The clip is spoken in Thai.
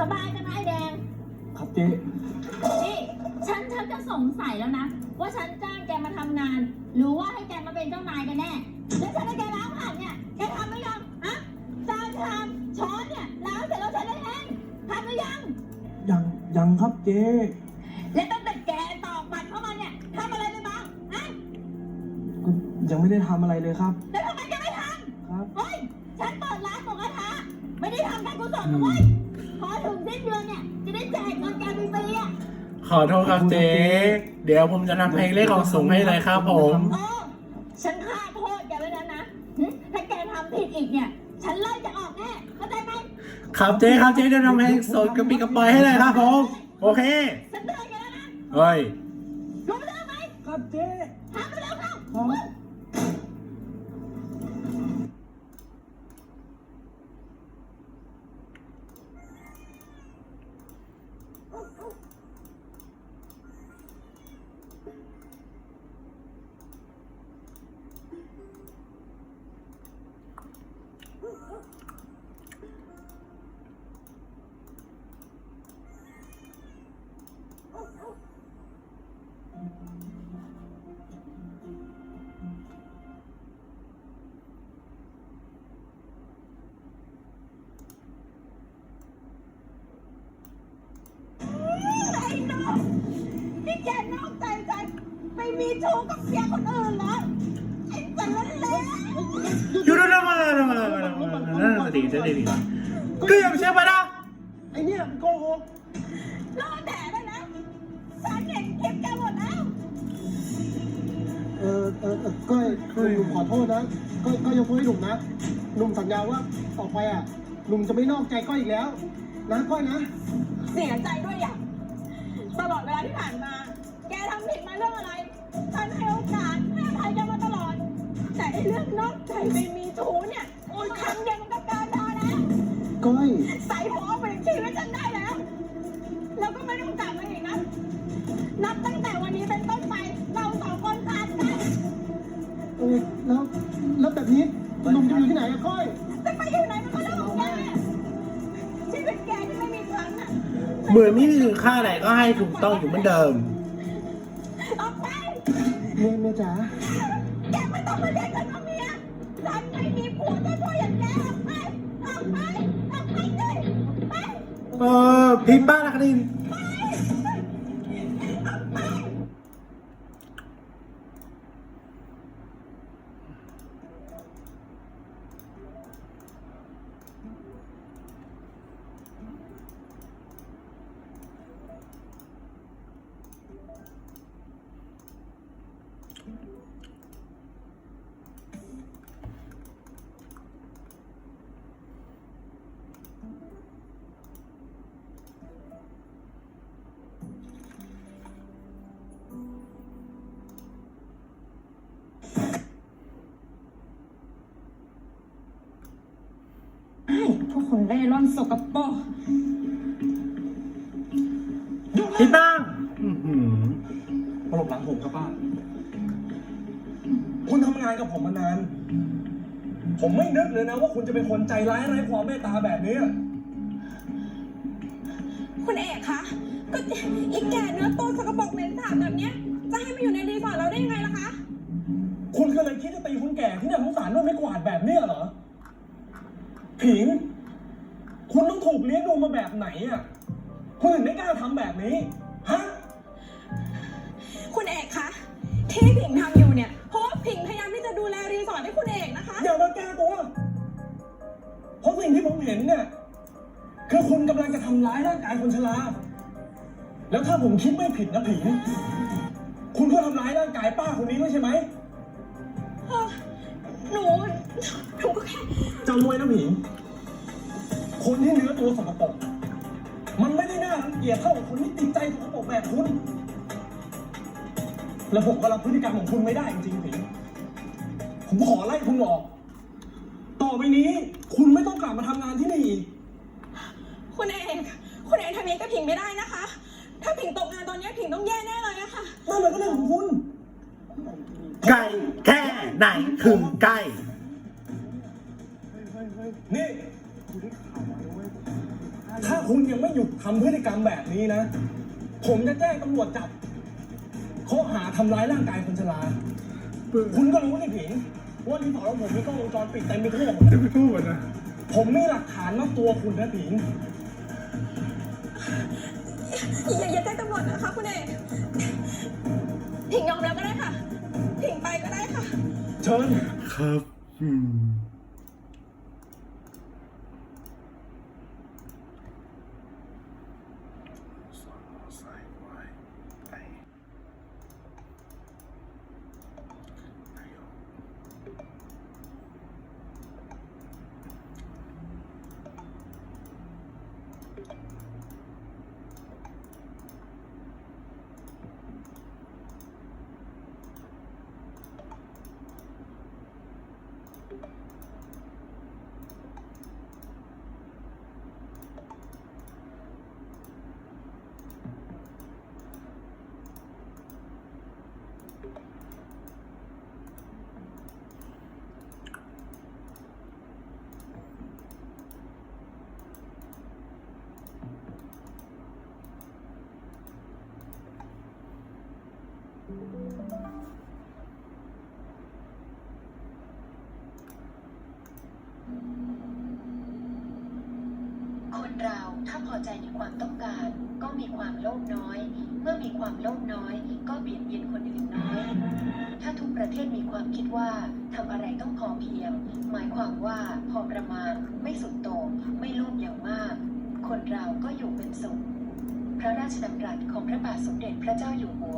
สบายกันไหมไอ้แดง ครับเจ๊นี่ฉันฉันจะสงสัยแล้วนะ ว่าฉันจ้างแกมาทำงาน หรือว่าให้แกมาเป็นเจ้านายกันแน่แล้วฉันให้แกล้างผักเนี่ยแกทำหรือยังฮะจานชามช้อนเนี่ยล้างเสร็จแล้วฉันได้เองทำหรือยัง ยังยังครับเจ๊และตั้งแต่แกตอกบัตรเข้ามาเนี่ยทำอะไรไปบ้างฮะก็ยังไม่ได้ทำอะไรเลยครับ แล้วทำไมแกไม่ทครับำเฮ้ย ฉันเปิดร้านหมูกระทะไม่ได้ทำการกุศลนะเว้ยพอถึง สิ้นเดือนเนี่ยจะได้แจกเงินแกฟรีๆอะขอโทษครับเจ๊เดี๋ยวผมจะนำเพลงเลขของสูงให้เลยครับผมโอ้ฉันฆ่าโทษแกไว้แล้วนะหึถ้าแกทำผิดอีกเนี่ย ฉันไล่จะออกแน่เข้าใจไหมครับเจ๊ครับเจ๊เดี๋ยวนำเพลงสดกระปิกระปอยให้เลยครับผม โอเค ฉันเตือนแกแล้วนะ เฮ้ย มีชู้กับเสียคนอื่นเหรอไอ้สารเลวหยุดนะมามามามามาดีจะดีดีก็ยังเชื่อไปนะไอเนี่ยมันโกหกรอแดดแล้วนะฉันเห็นคลิปแกหมดแล้วเออเออเออก้อยหนุ่มขอโทษนะก้อยก้อยยกโทษให้หนุ่มนะหนุ่มสัญญาว่าต่อไปอะหนุ่มจะไม่นอกใจก้อยอีกแล้วนะก้อยนะ เสียใจด้วยอย่างตลอดเวลาที่ผ่านมาแกทำผิดมา เรื่องอะไรฉันให้โอกาสให้อภัยแกมาตลอด แต่ไอ้เรื่องนอกใจไปมีชู้เนี่ยโอ้ยครั้งเดียวมันก็เกินพอแล้ว ก้อย ใส่หัวเอาไปชีวิตฉันได้แล้ว แล้วก็ไม่ต้องกลับมาอีกนะ นับตั้งแต่วันนี้เป็นต้นไป เราสองคนขาดกันเออแล้วแล้วแบบนี้หนุ่มจะอยู่ที่ไหนอะก้อย จะไปอยู่ไหนมันก็เรื่องของแกชีวิตแกที่ไม่มีครั้งอะ เหมือนไม่มีค่าไหนก็ให้ถูกต้องอยู่เหมือนเดิม เมียเมียจ๋าแกไม่ต้องมาเรียกฉันว่าเมียฉันไม่มีผัวจะช่วยอย่างแกออกไปออกไปออกไปเลยไป เออพิมพ์บ้านนะคดิน วกคนเร่ร่อนสกปรกพิมพ์บ้างอื้อหือตลบหลังผมครับป้า คุณทำงานกับผมมานาน ผมไม่นึกเลยนะว่าคุณจะเป็นคนใจร้ายไร้ความเมตตาแบบนี้ คุณเอกคะ ก็อีกแก่เนื้อตัวสกปรกเหม็นสาบแบบเนี้ย จะให้มาอยู่ในรีสอร์ทเราได้ยังไงล่ะคะ คุณก็เลยคิดจะตีคนแก่ที่น่าสงสารด้วยไม่กวาดแบบเนี้ยเหรอ ผิง คุณต้องถูกเลี้ยงดูมาแบบไหนอะ คุณถึงไม่กล้าทำแบบนี้ ฮะ คุณเอกคะ ที่ผิงทำอยู่เนี่ย เพราะว่าผิงพยายามที่จะดูแลรีสอร์ทให้คุณเอกนะคะ อย่ามาแก้ตัว เพราะสิ่งที่ผมเห็นเนี่ย คือคุณกำลังจะทำร้ายร่างกายคนชรา แล้วถ้าผมคิดไม่ผิดนะผิง คุณก็ทำร้ายร่างกายป้าคนนี้ด้วยใช่ไหมเออหนู หนูก็แค่จำไว้นะผิง คนที่เนื้อตัวสกปรกมันไม่ได้น่ารังเกียจเท่ากับคนที่ติดใจสกปรกแบบคุณ แล้วผมก็รับพฤติกรรมของคุณไม่ได้จริงๆผิงผมขอไล่คุณออก ต่อไปนี้ คุณไม่ต้องกลับมาทำงานที่นี่อีก คุณเอกคุณเอกทำอย่างนี้กับผิงไม่ได้นะคะ ถ้าผิงตกงานตอนเนี้ยผิงต้องแย่แน่เลยอะค่ะ นั่นมันก็เรื่องของคุณ ไก่แค่ไหนคือไก่ นี่ ถ้าคุณยังไม่หยุดทำพฤติกรรมแบบนี้นะ ผมจะแจ้งตำรวจจับข้อหาทำร้ายร่างกายคนชรา คุณก็รู้นี่ผิงว่ารีสอร์ทของผมมีกล้องวงจรปิดเต็มไปทั่วหมดจะไปพูดนะ ผมมีหลักฐานว่าตัวคุณนะผิงอย่าอย่าแจ้งตำรวจนะคะคุณเอกผิงยอมแล้วก็ได้ค่ะผิงไปก็ได้ค่ะ เชิญ ครับ อืม เราถ้าพอใจในความต้องการ ก็มีความโลภน้อย เมื่อมีความโลภน้อย ก็เบียดเบียนคนอื่นน้อย ถ้าทุกประเทศมีความคิดว่าทำอะไรต้องพอเพียง หมายความว่าพอประมาณไม่สุดโต่งไม่โลภอย่างมาก คนเราก็อยู่เป็นสุข พระราชดำรัสของพระบาทสมเด็จพระเจ้าอยู่หัว